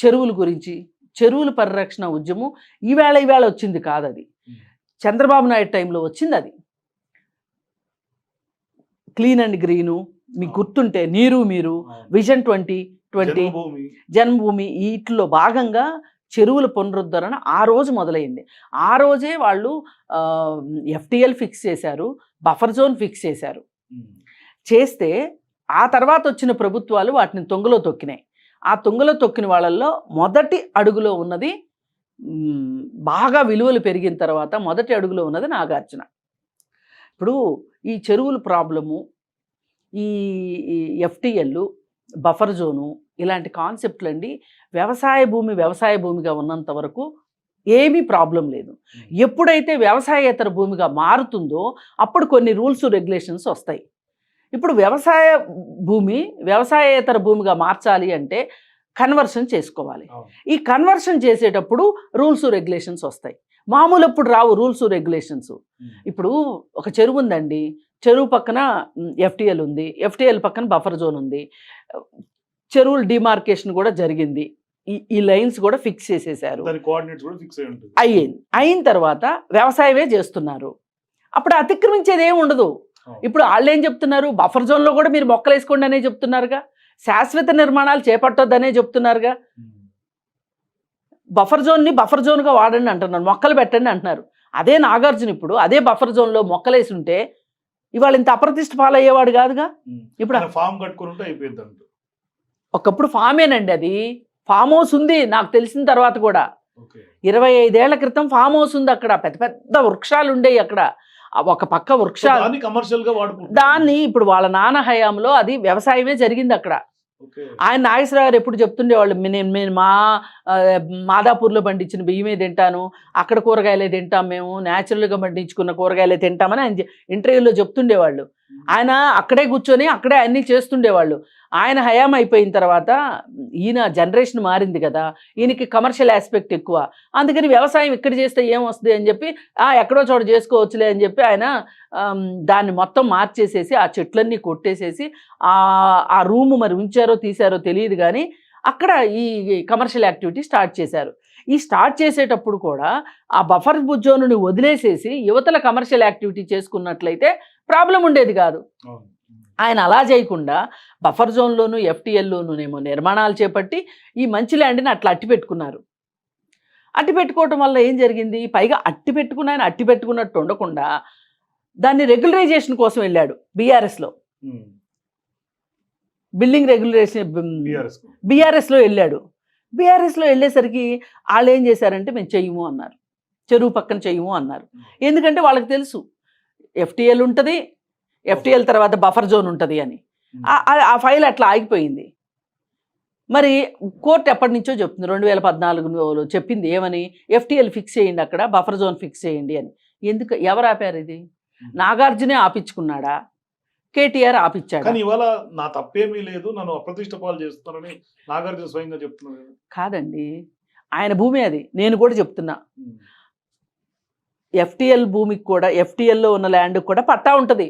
చెరువుల గురించి చెరువుల పరిరక్షణ ఉద్యమం ఈవేళ ఈవేళ వచ్చింది కాదు అది చంద్రబాబు నాయుడు టైంలో వచ్చింది అది క్లీన్ అండ్ గ్రీను మీకు గుర్తుంటే నీరు మీరు విజన్ ట్వంటీ ట్వంటీ. జన్మభూమి. వీటిలో భాగంగా చెరువుల పునరుద్ధరణ ఆ రోజు మొదలైంది. ఆ రోజే వాళ్ళు ఎఫ్టిఎల్ ఫిక్స్ చేశారు బఫర్ జోన్ ఫిక్స్ చేశారు. చేస్తే ఆ తర్వాత వచ్చిన ప్రభుత్వాలు వాటిని తొంగలో తొక్కినాయి. ఆ తొంగలో తొక్కిన వాళ్ళల్లో మొదటి అడుగులో ఉన్నది బాగా విలువలు పెరిగిన తర్వాత మొదటి అడుగులో ఉన్నది నాగార్జున. ఇప్పుడు ఈ చెరువుల ప్రాబ్లము ఈ ఎఫ్టిఎల్ బఫర్ జోను ఇలాంటి కాన్సెప్ట్లు అండి వ్యవసాయ భూమి వ్యవసాయ భూమిగా ఉన్నంత వరకు ఏమీ ప్రాబ్లం లేదు. ఎప్పుడైతే వ్యవసాయేతర భూమిగా మారుతుందో అప్పుడు కొన్ని రూల్స్ రెగ్యులేషన్స్ వస్తాయి. ఇప్పుడు వ్యవసాయ భూమి వ్యవసాయేతర భూమిగా మార్చాలి అంటే కన్వర్షన్ చేసుకోవాలి. ఈ కన్వర్షన్ చేసేటప్పుడు రూల్స్ రెగ్యులేషన్స్ వస్తాయి. మామూలు అప్పుడు రావు రూల్స్ రెగ్యులేషన్స్. ఇప్పుడు ఒక చెరువు ఉందండి. చెరువు పక్కన ఎఫ్టిఎల్ ఉంది. ఎఫ్టిఎల్ పక్కన బఫర్ జోన్ ఉంది. చెరువుల డిమార్కేషన్ కూడా జరిగింది. ఈ ఈ లైన్స్ కూడా ఫిక్స్ చేసేసారు. అయ్యింది. అయిన తర్వాత వ్యవసాయమే చేస్తున్నారు. అప్పుడు అతిక్రమించేది ఏమి ఉండదు. ఇప్పుడు వాళ్ళు ఏం చెప్తున్నారు? బఫర్ జోన్లో కూడా మీరు మొక్కలు వేసుకోండి అనే చెప్తున్నారుగా. శాశ్వత నిర్మాణాలు చేపట్టొద్దనే చెప్తున్నారుగా. బఫర్ జోన్ని బఫర్ జోన్గా వాడండి అంటున్నారు. మొక్కలు పెట్టండి అంటున్నారు. అదే నాగార్జున ఇప్పుడు అదే బఫర్ జోన్లో మొక్కలేసి ఉంటే ఇవాళ ఇంత అప్రతిష్ట పాలయ్యేవాడు కాదుగా. ఇప్పుడు ఫామ్ కట్టుకుని ఉంటే అయిపోయింది ఒకప్పుడు ఫామేనండి అది. ఫామ్ హౌస్ ఉంది నాకు తెలిసిన తర్వాత కూడా. ఇరవై ఐదేళ్ళ క్రితం ఫామ్ హౌస్ ఉంది అక్కడ. పెద్ద పెద్ద వృక్షాలు ఉండేవి అక్కడ. ఒక పక్క వృక్షాలు. కమర్షియల్గా దాన్ని ఇప్పుడు వాళ్ళ నాన్న హయాంలో అది వ్యవసాయమే జరిగింది అక్కడ. ఆయన నాగేశ్వరరావు గారు ఎప్పుడు చెప్తుండేవాళ్ళు "మీ- నేను నేను మా మాదాపూర్లో పండించిన బియ్యమే తింటాను అక్కడ కూరగాయలే తింటాం మేము న్యాచురల్గా పండించుకున్న కూరగాయలే తింటామని ఆయన ఇంటర్వ్యూలో చెప్తుండేవాళ్ళు. ఆయన అక్కడే కూర్చొని అక్కడే అన్నీ చేస్తుండేవాళ్ళు. ఆయన హయాం అయిపోయిన తర్వాత ఈయన జనరేషన్ మారింది కదా ఈయనకి కమర్షియల్ ఆస్పెక్ట్ ఎక్కువ. అందుకని వ్యవసాయం ఇక్కడ చేస్తే ఏం వస్తుంది అని చెప్పి "ఆ, ఎక్కడో చోట చేసుకోవచ్చులే అని చెప్పి ఆయన దాన్ని మొత్తం మార్చేసేసి ఆ చెట్లన్నీ కొట్టేసేసి ఆ ఆ రూమ్ మరి ఉంచారో తీశారో తెలియదు కానీ అక్కడ ఈ కమర్షియల్ యాక్టివిటీ స్టార్ట్ చేశారు. ఈ స్టార్ట్ చేసేటప్పుడు కూడా ఆ బఫర్ జోనుని వదిలేసేసి యువతల కమర్షియల్ యాక్టివిటీ చేసుకున్నట్లయితే ప్రాబ్లం ఉండేది కాదు. ఆయన అలా చేయకుండా బఫర్ జోన్లోను ఎఫ్టీఎల్లోనేమో నిర్మాణాలు చేపట్టి ఈ మంచి ల్యాండ్ని అట్లా అట్టి పెట్టుకున్నారు. అట్టి పెట్టుకోవటం వల్ల ఏం జరిగింది? పైగా అట్టి పెట్టుకున్న ఆయన అట్టి పెట్టుకున్నట్టు ఉండకుండా దాన్ని రెగ్యులరైజేషన్ కోసం వెళ్ళాడు బీఆర్ఎస్లో. Building regulation. బీఆర్ఎస్లో వెళ్ళాడు. బీఆర్ఎస్లో వెళ్ళేసరికి వాళ్ళు ఏం చేశారంటే మేము చెయ్యము అన్నారు. చెరువు పక్కన చెయ్యము అన్నారు. ఎందుకంటే వాళ్ళకి తెలుసు ఎఫ్టీఎల్ ఉంటుంది ఎఫ్టీఎల్ తర్వాత బఫర్ జోన్ ఉంటుంది అని. ఆ- ఫైల్ అట్లా ఆగిపోయింది. మరి కోర్టు ఎప్పటి నుంచో చెప్తుంది రెండు వేల పద్నాలుగులో చెప్పింది ఏమని? ఎఫ్టీఎల్ ఫిక్స్ చేయండి అక్కడ బఫర్ జోన్ ఫిక్స్ చేయండి అని. ఎందుకు ఎవరు ఆపారు ఇది. నాగార్జునే ఆపించుకున్నాడా? కేటీఆర్ ఆపిచ్చాడా. కానీ ఇవాళ నా తప్పేమీ లేదు నన్ను అప్రతిష్ట పాలు చేస్తున్నానని నాగార్జున స్వయంగా చెప్తున్నారు కదా. కాదండి. ఆయన భూమి అది. నేను కూడా చెప్తున్నా. ఎఫ్టీఎల్ భూమికి కూడా ఎఫ్టీఎల్లో ఉన్న ల్యాండ్కి కూడా పట్టా ఉంటుంది.